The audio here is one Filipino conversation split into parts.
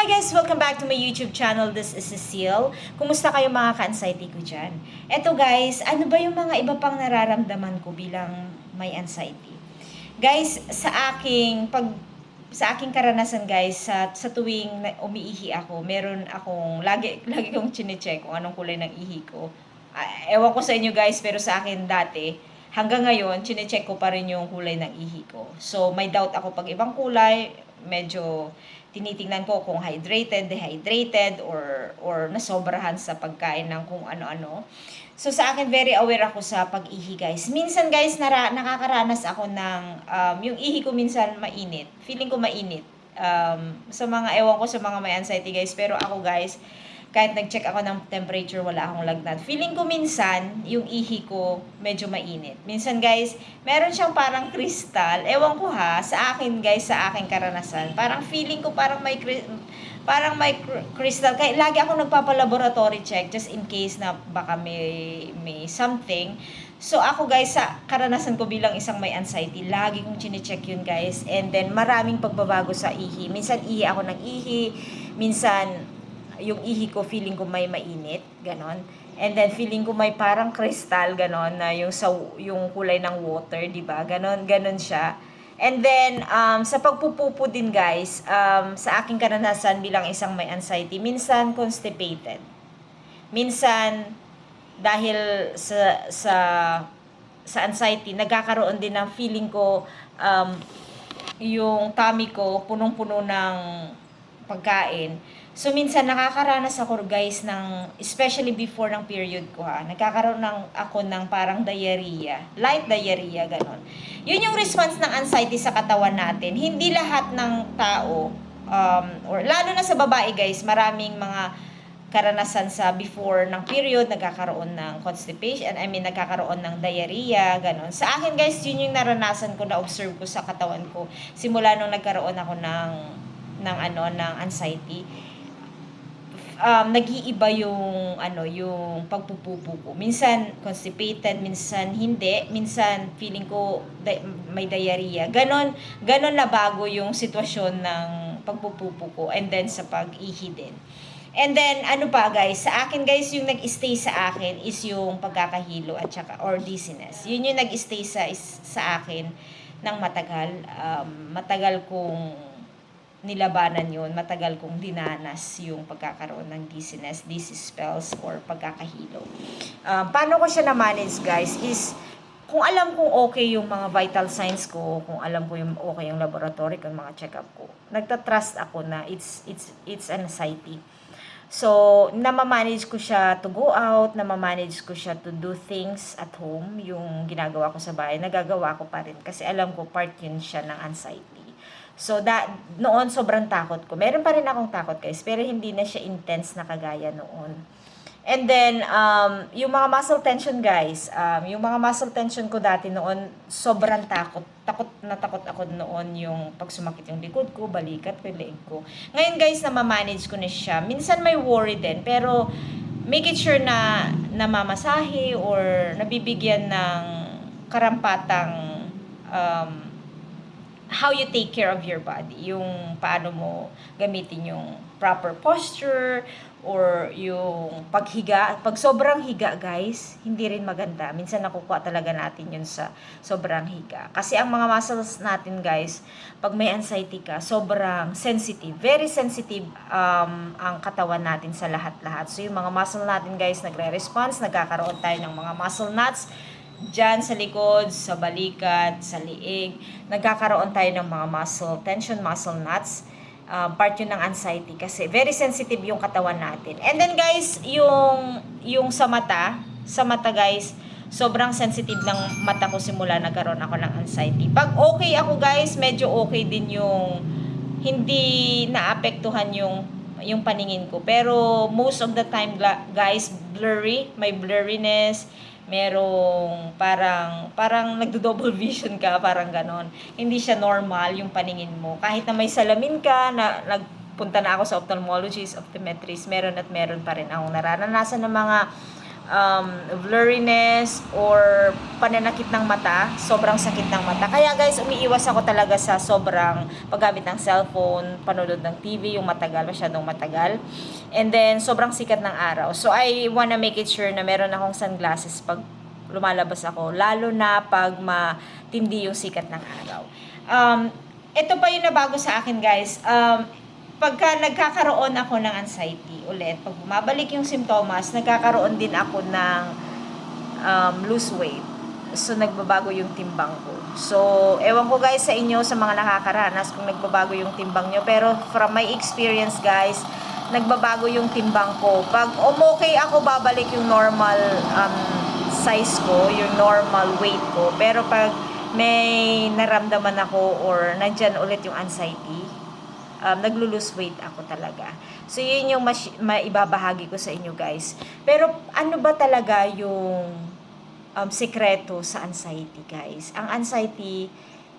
Hi guys! Welcome back to my YouTube channel. This is Cecile. Kumusta kayo mga ka-anxiety ko dyan? Eto guys, ano ba yung mga iba pang nararamdaman ko bilang may anxiety? Guys, sa aking pag sa aking karanasan guys, sa, sa tuwing umiihi ako, meron akong, lagi, lagi kong chinecheck kung anong kulay ng ihi ko. Ah, ewan ko sa inyo guys, pero sa akin dati, hanggang ngayon, chinecheck ko pa rin yung kulay ng ihi ko. So, may doubt ako pag ibang kulay, medyo tinitingnan ko kung hydrated, dehydrated, or, or nasobrahan sa pagkain ng kung ano-ano. So, sa akin, very aware ako sa pag-ihi, guys. Minsan, guys, nara, nakakaranas ako ng, um, yung ihi ko minsan mainit. Feeling ko mainit. Um, sa mga, ewan ko sa mga may anxiety, guys. Pero ako, guys, kahit nag-check ako ng temperature, wala akong lagnat. Feeling ko minsan, yung ihi ko medyo mainit. Minsan guys, meron siyang parang kristal. Ewan ko ha, sa akin guys, sa aking karanasan. Parang feeling ko parang may parang may cr- crystal. Kaya lagi ako nagpapa-laboratory check just in case na baka may, may something. So ako guys, sa karanasan ko bilang isang may anxiety, lagi kong chinecheck yun guys. And then maraming pagbabago sa ihi. Minsan ihi ako ng ihi, minsan yung ihi ko feeling ko may mainit, ganon. And then feeling ko may parang crystal ganon na yung sa yung kulay ng water, 'di ba? Ganon, ganon siya. And then um, sa pagpupupo din guys, um, sa aking karanasan bilang isang may anxiety, minsan constipated. Minsan dahil sa sa sa anxiety, nagkakaroon din ng feeling ko um, yung tummy ko punong-puno ng pagkain. So, minsan nakakaranas ako guys ng, especially before ng period ko ha, nagkakaroon ng, ako ng parang diarrhea, light diarrhea, ganon. Yun yung response ng anxiety sa katawan natin. Hindi lahat ng tao, um, or lalo na sa babae guys, maraming mga karanasan sa before ng period, nagkakaroon ng constipation, I mean, nagkakaroon ng diarrhea, ganon. Sa akin guys, yun yung naranasan ko, na-observe ko sa katawan ko, simula nung nagkaroon ako ng, ng ano, ng anxiety um, nag-iiba yung ano yung pagpupupo. Minsan constipated, minsan hindi, minsan feeling ko di- may diarrhea. Ganon, ganon na bago yung sitwasyon ng pagpupupo ko and then sa pag-ihi din. And then, ano pa guys, sa akin guys, yung nag-stay sa akin is yung pagkakahilo at saka, or dizziness. Yun yung nag-stay sa, is, sa akin ng matagal. Um, matagal kong nilabanan yun, matagal kong dinanas yung pagkakaroon ng dizziness, dizzy spells, or pagkakahilo. Um, paano ko siya na-manage, guys, is kung alam kong okay yung mga vital signs ko, kung alam ko yung okay yung laboratory, kung mga check-up ko, nagtatrust ako na it's, it's, it's anxiety. So, namamanage ko siya to go out, namamanage ko siya to do things at home, yung ginagawa ko sa bahay, nagagawa ko pa rin. Kasi alam ko, part yun siya ng anxiety. So, that, noon sobrang takot ko. Meron pa rin akong takot guys, pero hindi na siya intense na kagaya noon. And then, um, yung mga muscle tension guys, um, yung mga muscle tension ko dati noon, sobrang takot. Takot na takot ako noon yung pag sumakit yung likod ko, balikat ko, yung ko. Ngayon guys, na-manage ko na siya. Minsan may worry din, pero make it sure na namamasahe or nabibigyan ng karampatang um, how you take care of your body. Yung paano mo gamitin yung proper posture or yung paghiga. Pag sobrang higa, guys, hindi rin maganda. Minsan nakukuha talaga natin yun sa sobrang higa. Kasi ang mga muscles natin, guys, pag may anxiety ka, sobrang sensitive. Very sensitive um, ang katawan natin sa lahat-lahat. So yung mga muscle natin, guys, nagre-response, nagkakaroon tayo ng mga muscle knots, Diyan sa likod, sa balikat, sa liig, nagkakaroon tayo ng mga muscle tension, muscle knots. Um, part yun ng anxiety kasi very sensitive yung katawan natin. And then guys, yung, yung sa mata, sa mata guys, sobrang sensitive ng mata ko simula nagkaroon ako ng anxiety. Pag okay ako guys, medyo okay din yung hindi naapektuhan yung yung paningin ko. Pero most of the time guys, blurry, may blurriness, merong parang parang nagdo-double vision ka, parang ganon. Hindi siya normal yung paningin mo. Kahit na may salamin ka, na nagpunta na ako sa ophthalmologist, optometrist, meron at meron pa rin akong nararanasan ng mga um, blurriness or pananakit ng mata, sobrang sakit ng mata. Kaya guys, umiiwas ako talaga sa sobrang paggamit ng cellphone, panonood ng TV, yung matagal, masyadong matagal. And then, sobrang sikat ng araw. So, I wanna make it sure na meron akong sunglasses pag lumalabas ako, lalo na pag matindi yung sikat ng araw. Um, ito pa yung nabago sa akin guys. Um, pagka nagkakaroon ako ng anxiety ulit, pag bumabalik yung symptoms, nagkakaroon din ako ng um, lose weight. So, nagbabago yung timbang ko. So, ewan ko guys sa inyo, sa mga nakakaranas, kung nagbabago yung timbang nyo. Pero, from my experience guys, nagbabago yung timbang ko. Pag umokay ako, babalik yung normal um, size ko, yung normal weight ko. Pero pag may naramdaman ako or nandyan ulit yung anxiety, um, naglo-lose weight ako talaga. So, yun yung mas- maibabahagi ko sa inyo guys. Pero, ano ba talaga yung um, sekreto sa anxiety guys? Ang anxiety,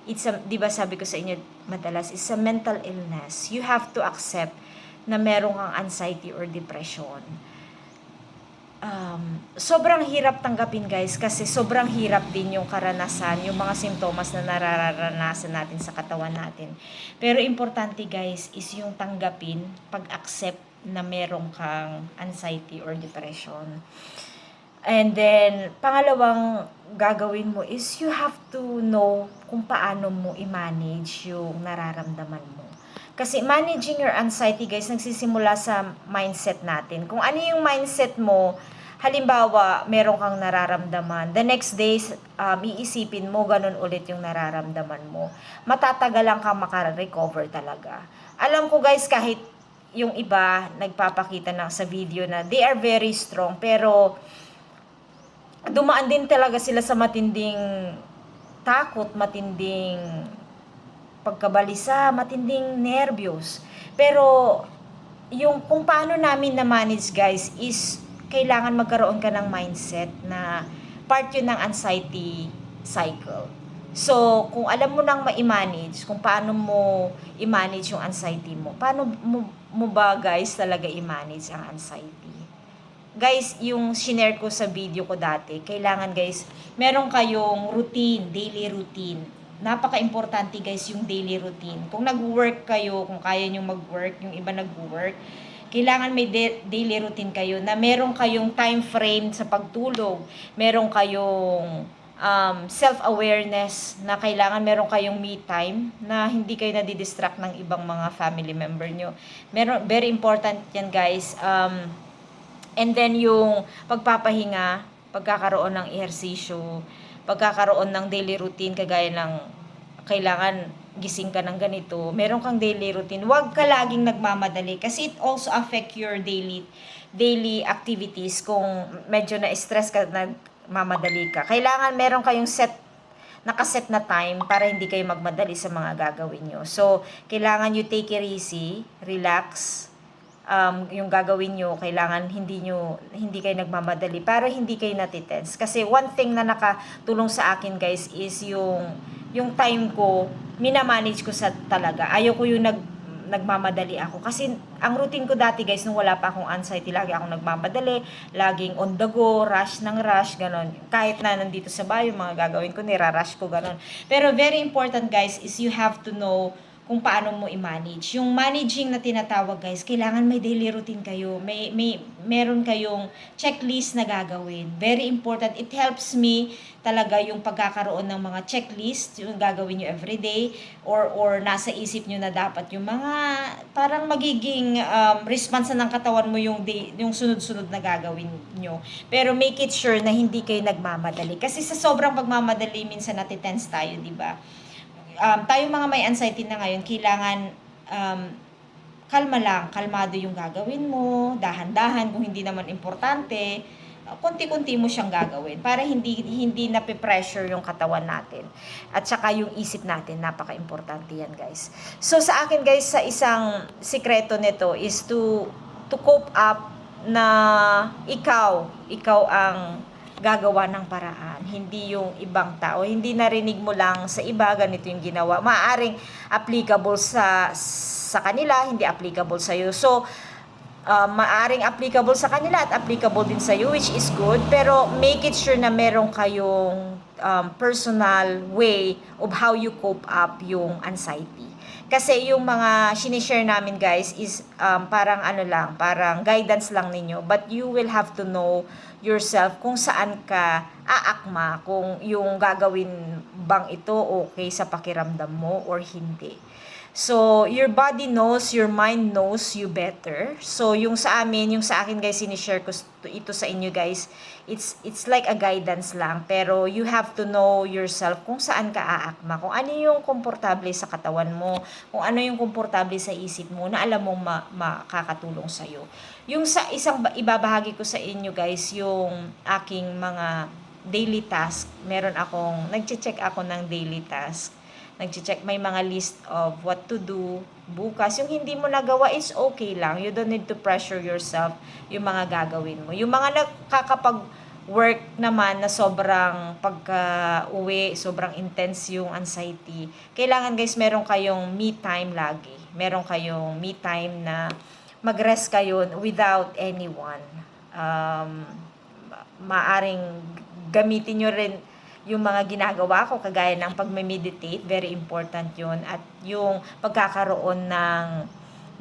it's a, di ba sabi ko sa inyo madalas, it's a mental illness. You have to accept na merong kang anxiety or depression um, sobrang hirap tanggapin guys kasi sobrang hirap din yung karanasan, yung mga simptomas na nararanasan natin sa katawan natin. Pero importante guys is yung tanggapin, pag-accept na merong kang anxiety or depression. And then, pangalawang gagawin mo is you have to know kung paano mo i-manage yung nararamdaman mo. Kasi managing your anxiety, guys, nagsisimula sa mindset natin. Kung ano yung mindset mo, halimbawa, meron kang nararamdaman, the next day, um, iisipin mo, ganun ulit yung nararamdaman mo. Matatagalan kang makarecover talaga. Alam ko, guys, kahit yung iba nagpapakita na sa video na they are very strong, pero dumaan din talaga sila sa matinding takot, matinding pagkabalisa, matinding nervyos. Pero, yung kung paano namin na-manage guys is kailangan magkaroon ka ng mindset na part yun ng anxiety cycle. So, kung alam mo nang ma-manage, kung paano mo i-manage yung anxiety mo, paano mo, mo ba guys talaga i-manage ang anxiety? Guys, yung shinare ko sa video ko dati, kailangan guys, meron kayong routine, daily routine napaka-importante guys yung daily routine. Kung nag-work kayo, kung kaya nyo mag-work, yung iba nag-work, kailangan may daily routine kayo na meron kayong time frame sa pagtulog, meron kayong um, self-awareness na kailangan meron kayong me time na hindi kayo nadidistract ng ibang mga family member nyo. Meron, very important yan guys. Um, and then yung pagpapahinga, pagkakaroon ng ehersisyo, pagkakaroon ng daily routine kagaya ng kailangan gising ka ng ganito, meron kang daily routine. Huwag ka laging nagmamadali kasi it also affect your daily daily activities kung medyo na-stress ka nagmamadali ka. Kailangan meron kayong set nakaset na time para hindi kayo magmadali sa mga gagawin nyo. So, kailangan you take it easy, relax, um, yung gagawin nyo, kailangan hindi nyo, hindi kayo nagmamadali para hindi kayo natitense. Kasi one thing na nakatulong sa akin guys is yung, yung time ko, minamanage ko sa talaga. Ayaw ko yung nag, nagmamadali ako. Kasi ang routine ko dati guys, nung wala pa akong anxiety, lagi akong nagmamadali, laging on the go, rush ng rush, ganon. Kahit na nandito sa bayo, mga gagawin ko, nirarush ko, ganon. Pero very important guys is you have to know kung paano mo i-manage. Yung managing na tinatawag guys, kailangan may daily routine kayo. May, may, meron kayong checklist na gagawin. Very important. It helps me talaga yung pagkakaroon ng mga checklist, yung gagawin nyo everyday, or, or nasa isip nyo na dapat yung mga parang magiging um, response na ng katawan mo yung, day, yung sunod-sunod na gagawin nyo. Pero make it sure na hindi kayo nagmamadali. Kasi sa sobrang pagmamadali, minsan natitense tayo, di ba? Um, tayo mga may anxiety na ngayon, kailangan um, kalma lang, kalmado yung gagawin mo, dahan-dahan kung hindi naman importante, konti-konti mo siyang gagawin para hindi hindi na pressure yung katawan natin. At saka yung isip natin, napaka-importante yan, guys. So sa akin, guys, sa isang sikreto nito is to to cope up na ikaw, ikaw ang gagawa ng paraan, hindi yung ibang tao. Hindi narinig mo lang sa iba, ganito yung ginawa. Maaring applicable sa sa kanila, hindi applicable sa iyo. So, uh, maaring applicable sa kanila at applicable din sa you, which is good. Pero make it sure na meron kayong um, personal way of how you cope up yung anxiety. Kasi yung mga sinishare namin guys is um, parang ano lang, parang guidance lang ninyo. But you will have to know yourself kung saan ka aakma, kung yung gagawin bang ito okay sa pakiramdam mo or hindi. So, your body knows, your mind knows you better. So, yung sa amin, yung sa akin guys, sinishare ko to- ito sa inyo guys, it's, it's like a guidance lang. Pero, you have to know yourself kung saan ka aakma. Kung ano yung komportable sa katawan mo. Kung ano yung komportable sa isip mo na alam mong ma- makakatulong sa'yo. Yung sa isang ba- ibabahagi ko sa inyo guys, yung aking mga daily task. Meron akong, nag-check ako ng daily task nag-check may mga list of what to do bukas. Yung hindi mo nagawa is okay lang. You don't need to pressure yourself yung mga gagawin mo. Yung mga nakakapag work naman na sobrang pagka-uwi, sobrang intense yung anxiety. Kailangan guys, meron kayong me time lagi. Meron kayong me time na mag-rest kayo without anyone. Um, ma- maaring gamitin nyo rin yung mga ginagawa ko kagaya ng pagme-meditate, very important 'yun at yung pagkakaroon ng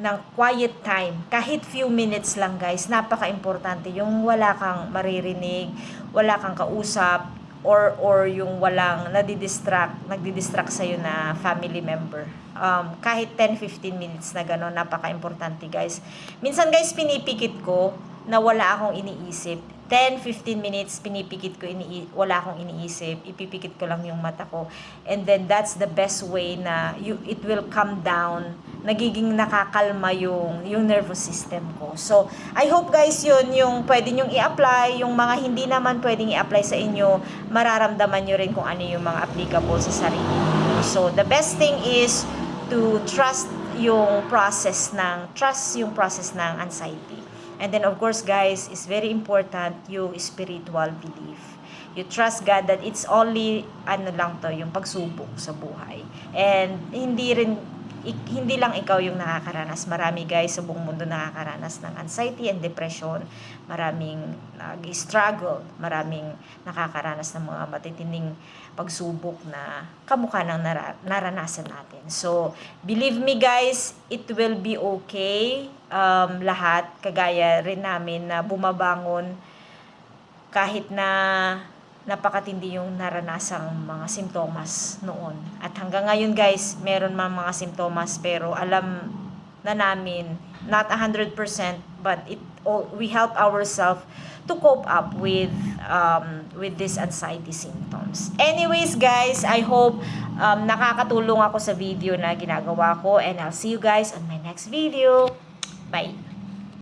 ng quiet time, kahit few minutes lang guys, napaka-importante yung wala kang maririnig, wala kang kausap, or or yung walang nadidistract, nagdidistract sa'yo na family member. Um, kahit 10-15 minutes na gano'n, napaka-importante guys. Minsan guys, pinipikit ko na wala akong iniisip. 10-15 minutes, pinipikit ko, ini wala akong iniisip, ipipikit ko lang yung mata ko. And then, that's the best way na you, it will come down, nagiging nakakalma yung, yung nervous system ko. So, I hope guys yun, yung pwede nyong i-apply, yung mga hindi naman pwedeng i-apply sa inyo, mararamdaman nyo rin kung ano yung mga applicable sa sarili. So, the best thing is to trust yung process ng, trust yung process ng anxiety. And then of course guys, it's very important yung spiritual belief. You trust God that it's only ano lang to, yung pagsubok sa buhay. And hindi rin ik- hindi lang ikaw yung nakakaranas. Marami guys sa buong mundo nakakaranas ng anxiety and depression. Maraming nag-struggle. Maraming nakakaranas ng mga matitinding pagsubok na kamukha ng nara- naranasan natin. So, believe me guys, it will be okay. Um, lahat, kagaya rin namin na bumabangon kahit na napakatindi yung naranasang mga simptomas noon. At hanggang ngayon guys, meron man mga simptomas pero alam na namin, not 100% but it all, we help ourselves to cope up with um, with these anxiety symptoms. Anyways guys, I hope um, nakakatulong ako sa video na ginagawa ko and I'll see you guys on my next video. Bye!